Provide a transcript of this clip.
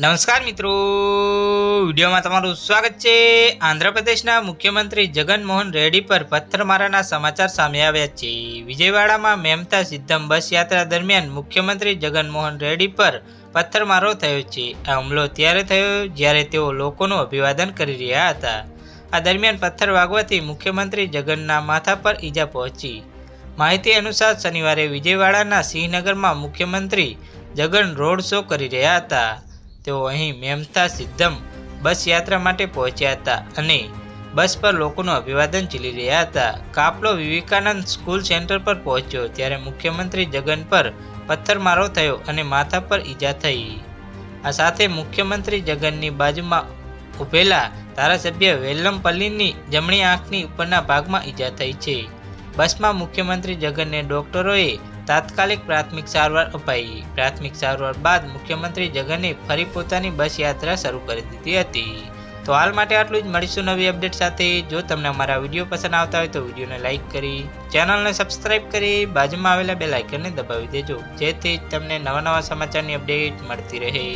નમસ્કાર મિત્રો. વિડીયોમાં તમારું સ્વાગત છે. આંધ્રપ્રદેશના મુખ્યમંત્રી જગનમોહન રેડ્ડી પર પથ્થરમારાના સમાચાર સામે આવ્યા છે. વિજયવાડામાં મેમતા સિદ્ધમ બસ યાત્રા દરમિયાન મુખ્યમંત્રી જગનમોહન રેડ્ડી પર પથ્થરમારો થયો છે. આ હુમલો ત્યારે થયો જ્યારે તેઓ લોકોનું અભિવાદન કરી રહ્યા હતા. આ દરમિયાન પથ્થર વાગવાથી મુખ્યમંત્રી જગનના માથા પર ઈજા પહોંચી. માહિતી અનુસાર શનિવારે વિજયવાડાના સિંહનગરમાં મુખ્યમંત્રી જગન રોડ શો કરી રહ્યા હતા. તેઓ અહીં મેમતા સિદ્ધમ બસ યાત્રા માટે પહોંચ્યા હતા અને બસ પર લોકોનું અભિવાદન ઝીલી રહ્યા હતા. કાફલો વિવેકાનંદ સ્કૂલ સેન્ટર પર પહોંચ્યો ત્યારે મુખ્યમંત્રી જગન પર પથ્થરમારો થયો અને માથા પર ઈજા થઈ. આ સાથે મુખ્યમંત્રી જગનની બાજુમાં ઊભેલા ધારાસભ્ય વેલ્લમપલ્લીની જમણી આંખની ઉપરના ભાગમાં ઈજા થઈ છે. બસમાં મુખ્યમંત્રી જગનને ડોક્ટરોએ તાત્કાલિક પ્રાથમિક સારવાર અપાઈ. પ્રાથમિક સારવાર બાદ મુખ્યમંત્રી જગને ફરી પોતાની બસ યાત્રા શરૂ કરી દીધી હતી. તો હાલ માટે આટલું જ. મળીશું નવી અપડેટ સાથે. જો તમને અમારા વીડિયો પસંદ આવતા હોય તો વિડીયોને લાઇક કરી, ચેનલને સબસ્ક્રાઇબ કરી, બાજુમાં આવેલા બે લાઇકનને દબાવી દેજો. જેથી તમને નવા નવા સમાચારની અપડેટ મળતી રહે.